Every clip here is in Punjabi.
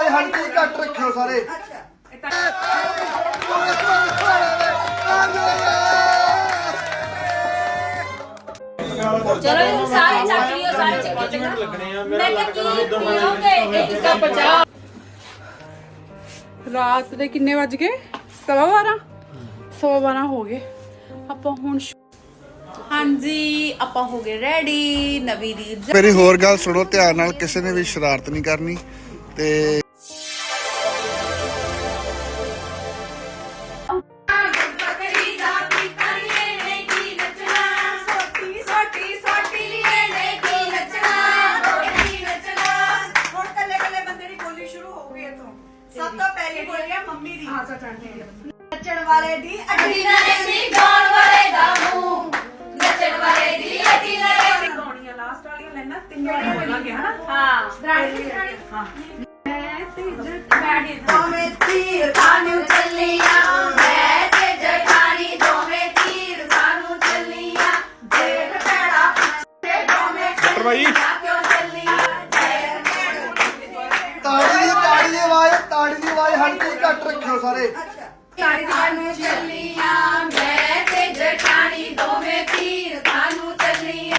ਵਾਲੇ ਹਲਕੇ ਹੀ ਘੱਟ ਰੱਖਿਓ ਸਾਰੇ। ਚਲੋ ਜੀ, ਸਾਰੇ ਚੱਕ ਲਿਓ ਸਾਰੇ ਚੱਕੋ ਚੰਗਾ। ਮੈਂ ਕਿਹਾ ਕੀ ਪੀਓਗੇ? ਇੱਕ ਕੱਪ ਚਾਹ ਰਾਤ ਦੇ ਕਿੰਨੇ ਵੱਜ ਗਏ? ਸਵਾ 12 ਸਵਾ 12 ਹੋ ਗਏ। ਆਪਾਂ ਹੁਣ ਹਾਂਜੀ ਆਪਾਂ ਹੋ ਗਏ ਰੈਡੀ ਨਵੀਂ ਰੀਲ ਮੇਰੀ ਹੋਰ ਗੱਲ ਸੁਣੋ ਧਿਆਨ ਨਾਲ ਕਿਸੇ ਨੇ ਵੀ ਸ਼ਰਾਰਤ ਨਹੀਂ ਕਰਨੀ ਤੇ ਨੱਚਣ ਵਾਲੇ ਦੀ ਅੱਡੀ ਨਾ ਦੀ ਗਾਉਣ ਵਾਲੇ ਦਾ ਮੂੰਹ। ਨੱਚਣ ਵਾਲੇ ਦੀ ਅਤੀ ਨਰੇ ਗਾਉਣੀਆਂ ਲਾਸਟ ਵਾਲੀਆਂ ਲੈਣਾ ਤਿੰਨਾਂ ਬੋਲਾਂਗੇ ਹਨਾ? ਹਾਂ। ਹਾਂ। ਦੋਵੇਂ ਤੀਰ ਖਾਨੂੰ ਚੱਲੀਆਂ ਮੈਂ ਤੇ ਜਠਾਣੀ ਦੋਵੇਂ ਤੀਰ ਖਾਨੂੰ ਚੱਲੀਆਂ। ਦੇਖ ਭੈੜਾ ਤੇ ਦੋਵੇਂ ਡਾਕਟਰ ਭਾਈ ਕਿਉਂ ਚੱਲੀਆਂ? ਤਾੜੀ ਦੀ ਤਾੜੀ ਦੀ ਆਵਾਜ਼ ਤਾੜੀ ਦੀ ਆਵਾਜ਼ ਹਲਕੇ ਘੱਟ ਰੱਖਿਓ ਸਾਰੇ। ਖਾਨੂੰ ਚੱਲੀਆਂ ਮੈਂ ਤੇ ਜਠਾਣੀ ਦੋਵੇਂ ਤੀਰ ਖਾਨੂੰ ਚੱਲੀਆਂ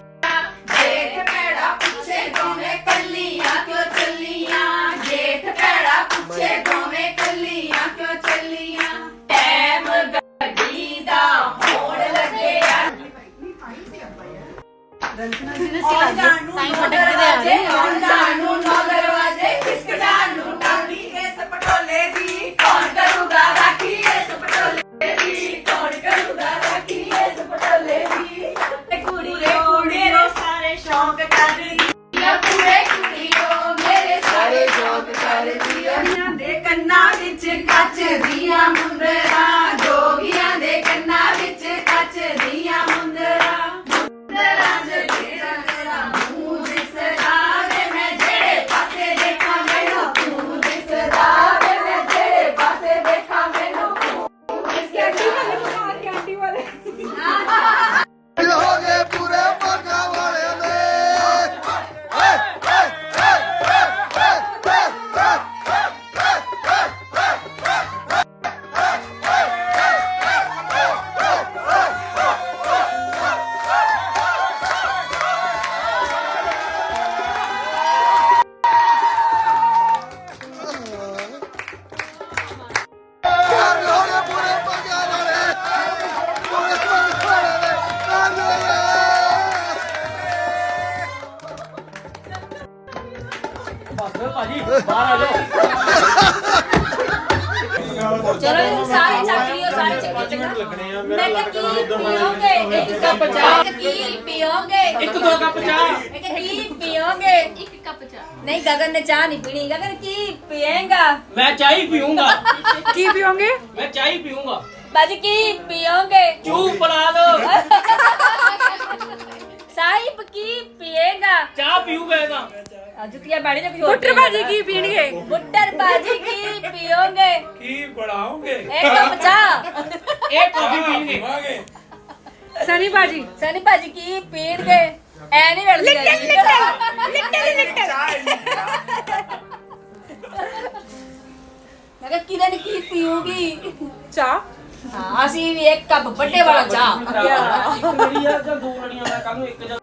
ਦੇਖ ਭੈੜਾ ਪਿੱਛੇ ਦੋਵੇਂ ਕੱਲੀਆਂ ਕਿਉਂ ਚੱਲੀਆਂ? ਜੇਠ ਭੈੜਾ ਪਿੱਛੇ ਦੋਵੇਂ ਕੱਲੀਆਂ ਕਿਉਂ ਚੱਲੀਆਂ? ਟੈਮ ਗੱਡੀ ਦਾ ਹੋੜ ਲੱਗਿਆ ਆਉਣ ਜਾਣ ਨੂੰ ਨੌ ਦਰਵਾਜ਼ੇ ਵਿੱਚ ਕੱਚ ਦੀਆਂ ਮੁੰਦਰਾਂ ਚਲੋ ਜੀ, ਸਾਰੇ ਚੱਕ ਲਿਓ ਸਾਰੇ ਚੱਕੋ ਚੰਗਾ ਮੈਂ ਕਿਹਾ ਕੀ ਪੀਓਗੇ? ਇੱਕ ਕੱਪ ਚਾਹ। ਕੀ ਪੀਓਗੇ? ਇੱਕ ਦੋ ਕੱਪ ਚਾਹ। ਮੈਂ ਕਿਹਾ ਕੀ ਪੀਓਗੇ? ਇੱਕ ਕੱਪ ਚਾਹ। ਨਹੀਂ ਗਗਨ ਨੇ ਚਾਹ ਨਹੀਂ ਪੀਣੀ। ਗਗਨ ਕੀ ਪੀਏਗਾ? ਮੈਂ ਚਾਹ ਹੀ ਪੀਊਂਗਾ। ਕੀ ਪੀਓਗੇ? ਮੈਂ ਚਾਹ ਹੀ ਪੀਊਂਗਾ। ਬਾਜੀ ਕੀ ਪੀਓਗੇ? ਚੂ ਪਲਾ ਦੋ। ਸਾਹਿਬ ਕੀ ਪੀਏਗਾ? ਚਾਹ ਪੀਊਗਾ ਇਹਦਾ ਜੁੱਤੀਆਂ ਬੈਠੇ ਨੇ ਕੁਝ ਬੁੱਟਰ ਭਾਜੀ ਕੀ ਪੀਣਗੇ ਬੁੱਟਰ ਬਾਜੀ ਕੀ ਪੀਓਗੇ ਕੀ ਬਣਾਓਗੇ ਇੱਕ ਕੱਪ ਚਾਹ ਇਹ ਕਾਫੀ ਪੀਣਗੇ ਸਨੀ ਭਾਜੀ ਸਨੀ ਭਾਜੀ ਕੀ ਪੀਣਗੇ ਐ ਨਹੀਂ ਵੜਦੀ ਲਿਟਲ ਲਿਟਲ ਲਿਟਲ ਮੈਂ ਕਿਹਾ ਕਿਰਨ ਕੀ ਪੀਊਗੀ ਚਾਹ ਹਾਂ ਅਸੀਂ ਵੀ ਇੱਕ ਕੱਪ ਵੱਡੇ ਵਾਲਾ ਚਾਹ ਇੱਕ ਲੜੀ ਆ ਜਾਂ ਦੋ ਲੜੀਆਂ ਮੈਂ ਕੱਲ ਨੂੰ ਇੱਕ ਜਾਂ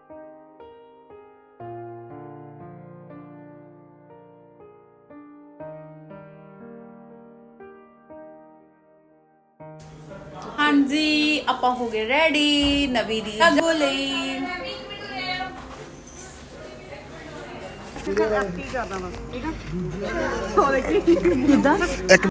ਹਾਂਜੀ ਆਪਾਂ ਹੋ ਗਏ ਰੈਡੀ ਨਵੀਂ ਰੀਲ ਲਈ। ਇੱਕ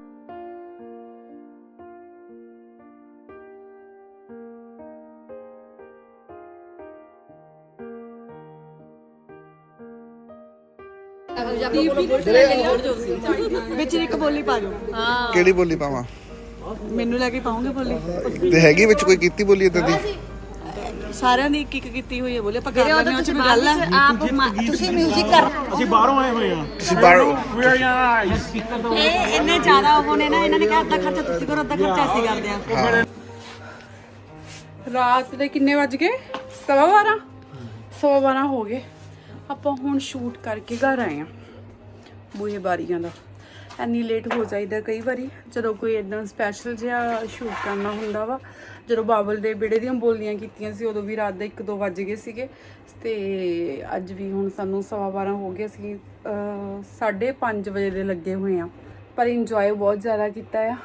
ਵਿੱਚ ਇੱਕ ਬੋਲੀ ਪਾ ਦਿਓ। ਕਿਹੜੀ ਬੋਲੀ ਪਾਵਾਂ? ਮੈਨੂੰ ਲੈ ਕੇ ਪਾਉਂਗੇ ਬੋਲੀ? ਤੇ ਹੈਗੀ ਵਿੱਚ ਕੋਈ ਕੀਤੀ ਬੋਲੀ ਇਦਾਂ ਦੀ? ਸਾਰਿਆਂ ਦੀ ਇੱਕ ਇੱਕ ਕੀਤੀ ਹੋਈ ਹੈ ਬੋਲੇ ਆਪਾਂ ਕਰ ਲੈਣੇ ਉਹ ਚ ਕੋਈ ਗੱਲ ਹੈ। ਆਪ ਤੁਸੀਂ 뮤직 ਕਰ ਅਸੀਂ ਬਾਹਰੋਂ ਆਏ ਹੋਏ ਆ ਤੁਸੀਂ ਬਾਹਰੋਂ ਵੀ ਆ ਯਾਰ ਸਪੀਕਰ ਤੋਂ ਇਹ ਇੰਨੇ ਜ਼ਿਆਦਾ ਉਹ ਨੇ ਨਾ ਇਹਨਾਂ ਨੇ ਕਿਹਾ ਅੱਧਾ ਖਰਚਾ ਤੁਸੀਂ ਕਰੋ ਅੱਧਾ ਖਰਚਾ ਅਸੀਂ ਕਰਦੇ ਆ ਰਾਤ ਦੇ ਕਿੰਨੇ ਵੱਜ ਗਏ? ਸਵਾ 12 ਸਵਾ 12 ਹੋ ਗਏ। ਆਪਾਂ ਹੁਣ ਸ਼ੂਟ ਕਰਕੇ ਘਰ ਆਏ ਆ ਬੂਹੇ ਬਾਰੀਆਂ ਦਾ। ਇੰਨੀ ਲੇਟ ਹੋ ਜਾਈਦਾ ਕਈ ਵਾਰੀ, ਜਦੋਂ ਕੋਈ ਇਦਾਂ ਸਪੈਸ਼ਲ ਜਿਹਾ ਸ਼ੂਟ ਕਰਨਾ ਹੁੰਦਾ ਵਾ, ਜਦੋਂ ਬਾਬਲ ਦੇ ਬੇੜੇ ਦੀਆਂ ਬੋਲੀਆਂ ਕੀਤੀਆਂ ਸੀ, ਉਦੋਂ ਵੀ ਰਾਤ ਦੇ 1-2 ਵੱਜ ਗਏ ਸੀਗੇ। ਤੇ ਅੱਜ ਵੀ ਹੁਣ ਸਾਨੂੰ ਸਵਾ ਬਾਰਾਂ ਹੋ ਗਏ ਅਸੀਂ 5:30 ਵਜੇ ਦੇ ਲੱਗੇ ਹੋਏ ਆ ਪਰ ਇੰਜੋਏ ਬਹੁਤ ਜ਼ਿਆਦਾ ਕੀਤਾ ਆ।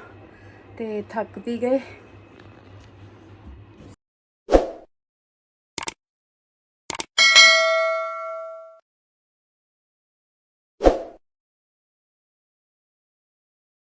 ਤੇ ਥੱਕ ਵੀ ਗਏ।